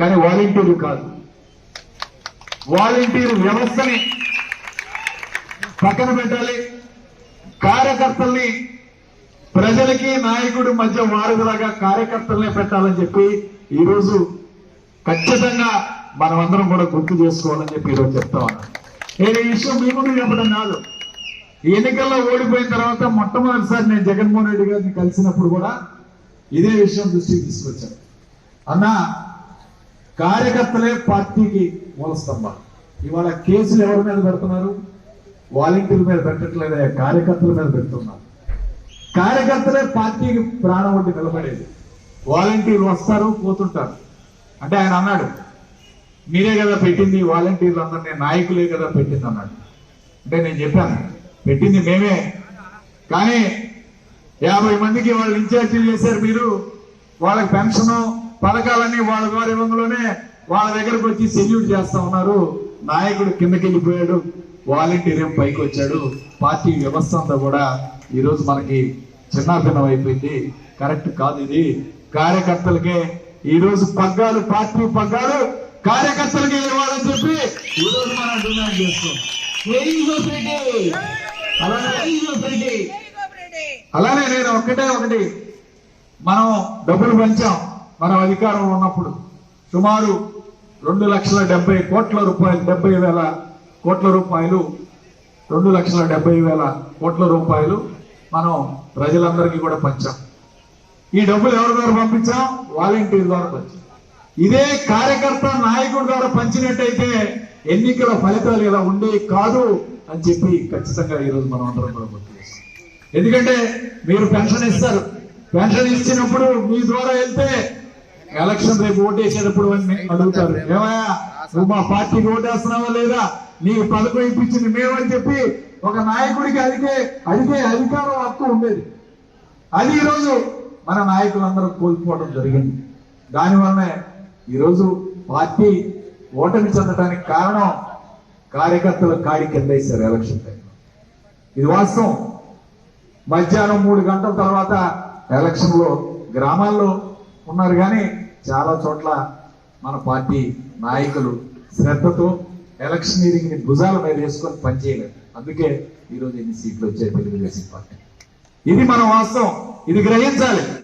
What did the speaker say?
కానీ వాలంటీర్లు కాదు. వాలంటీర్ వ్యవస్థని పక్కన పెట్టాలి. కార్యకర్తల్ని ప్రజలకి నాయకుడి మధ్య వారధిలాగా కార్యకర్తలనే పెట్టాలని చెప్పి ఈరోజు ఖచ్చితంగా మనమందరం కూడా గుర్తు చేసుకోవాలని చెప్పి ఈరోజు చెప్తా ఉన్నాను నేను ఈ విషయం మీ ముందు చెప్పడం కాదు. ఎన్నికల్లో ఓడిపోయిన తర్వాత మొట్టమొదటిసారి నేను జగన్మోహన్ రెడ్డి గారిని కలిసినప్పుడు కూడా ఇదే విషయం దృష్టికి తీసుకొచ్చాను. అన్నా కార్యకర్తలే పార్టీకి మూల స్తంభం. ఇవాళ కేసులు ఎవరి మీద పెడుతున్నారు? వాలంటీర్ల మీద పెట్టట్లేదా కార్యకర్తల మీద పెడుతున్నారు. కార్యకర్తలే పార్టీకి ప్రాణం వంటి నిలబడేది. వాలంటీర్లు వస్తారు పోతుంటారు. అంటే ఆయన అన్నాడు మీరే కదా పెట్టింది వాలంటీర్లు అందరినీ నాయకులే కదా పెట్టింది అన్నాడు. అంటే నేను చెప్పాను పెట్టింది మేమే. కానీ యాభై మందికి వాళ్ళు ఇన్ఛార్జీలు చేశారు మీరు వాళ్ళకి పెన్షన్ పథకాలన్నీ వాళ్ళ ఇవ్వడంలోనే వాళ్ళ దగ్గరకు వచ్చి సెల్యూట్ చేస్తా ఉన్నారు. నాయకుడు కిందకి వెళ్ళిపోయాడు. వాలంటీర్ ఏం పైకి వచ్చాడు. పార్టీ వ్యవస్థ అంతా కూడా ఈ రోజు మనకి చిన్నాభిన్నం అయిపోయింది. కరెక్ట్ కాదు ఇది. కార్యకర్తలకే ఈ రోజు పగ్గాలు పార్టీ పగ్గాలు కార్యకర్తలకే ఇవ్వాలని చెప్పి ఈ రోజు మనం డిమాండ్ చేస్తాం. అలానే నేను ఒక్కటే ఒకటి మనం డబ్బులు పెంచాం. మనం అధికారంలో ఉన్నప్పుడు సుమారు రెండు లక్షల డెబ్బై కోట్ల రూపాయలు డెబ్బై వేల కోట్ల రూపాయలు రెండు లక్షల డెబ్బై వేల కోట్ల రూపాయలు మనం ప్రజలందరికీ కూడా పంచాం. ఈ డబ్బులు ఎవరి ద్వారా పంపించాం? వాలంటీర్ ద్వారా పంచాం. ఇదే కార్యకర్త నాయకుడి ద్వారా పంచినట్టయితే ఎన్నికల ఫలితాలు ఇలా ఉండేవి కాదు అని చెప్పి ఖచ్చితంగా ఈరోజు మనం అందరం కూడా గుర్తు చేస్తాం. ఎందుకంటే మీరు పెన్షన్ ఇస్తారు. పెన్షన్ ఇచ్చినప్పుడు మీ ద్వారా వెళ్తే ఎలక్షన్ రేపు ఓటేసేటప్పుడు అడుగుతారు. ఏమయ్యా నువ్వు మా పార్టీకి ఓటేస్తున్నావా లేదా? నీకు పథకం ఇప్పించింది మేమని చెప్పి ఒక నాయకుడికి అడిగే అడిగే అధికారం హక్కు ఉండేది. అది ఈరోజు మన నాయకులందరూ కోల్పోవడం జరిగింది. దానివల్లనే ఈరోజు పార్టీ ఓటమి చెందడానికి కారణం కార్యకర్తల కాడి కింద వేశారు ఎలక్షన్ టైం ఇది వాస్తవం. మధ్యాహ్నం మూడు గంటల తర్వాత ఎలక్షన్లో గ్రామాల్లో ఉన్నారు కానీ చాలా చోట్ల మన పార్టీ నాయకులు శ్రద్ధతో ఎలక్షనీరింగ్ని భుజాల మీద వేసుకొని పనిచేయలేదు. అందుకే ఈరోజు ఎన్ని సీట్లు వచ్చాయి తెలుగుదేశం పార్టీ. ఇది మన వాస్తవం. ఇది గ్రహించాలి.